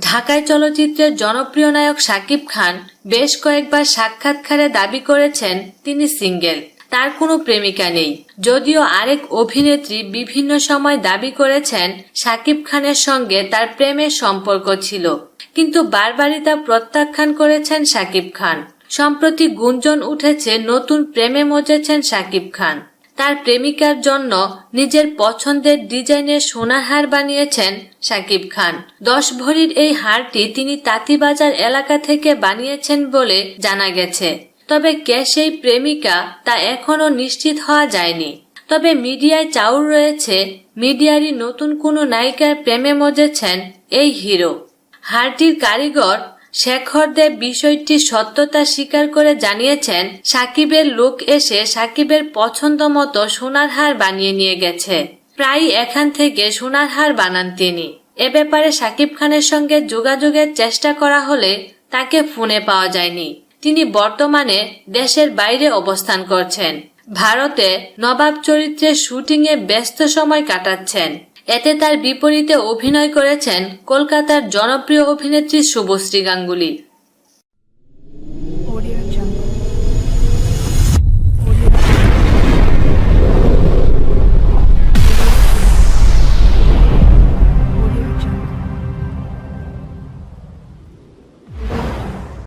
ঢাকায় চলচ্চিত্রের জনপ্রিয় নায়ক শাকিব খান বেশ কয়েকবার সাক্ষাৎকারে দাবি করেছেন তিনি সিঙ্গেল। তার কোনো প্রেমিকা নেই। যদিও আরেক অভিনেত্রী বিভিন্ন সময় দাবি করেছেন শাকিব খানের সঙ্গে তার প্রেমের সম্পর্ক ছিল। কিন্তু বারবারই তা প্রত্যাখ্যান করেছেন শাকিব খান। সম্প্রতি গুঞ্জন উঠেছে, নতুন প্রেমে মজেছেন শাকিব খান। তার প্রেমিকার জন্য নিজের পছন্দের ডিজাইনের সোনার হার বানিয়েছেন শাকিব খান। দশ ভরির এই হারটি তিনি তাঁতিবাজার এলাকা থেকে বানিয়েছেন বলে জানা গেছে। তবে কে সেই প্রেমিকা তা এখনও নিশ্চিত হওয়া যায়নি। তবে মিডিয়ায় চাউর রয়েছে, মিডিয়ারই নতুন কোনো নায়িকার প্রেমে মজেছেন এই হিরো। হারটির কারিগর শেখর দেব বিষয়টি সত্যতা স্বীকার করে জানিয়েছেন, সাকিবের লোক এসে সাকিবের পছন্দ মতো সোনার হার বানিয়ে নিয়ে গেছে। প্রায় এখান থেকে সোনার হার বানান তিনি। এ ব্যাপারে সাকিব খানের সঙ্গে যোগাযোগের চেষ্টা করা হলে তাকে ফোনে পাওয়া যায়নি। তিনি বর্তমানে দেশের বাইরে অবস্থান করছেন। ভারতে নবাব চরিত্রের শুটিংয়ে ব্যস্ত সময় কাটাচ্ছেন। এতে তার বিপরীতে অভিনয় করেছেন কলকাতার জনপ্রিয় অভিনেত্রী শুভশ্রী গাঙ্গুলি।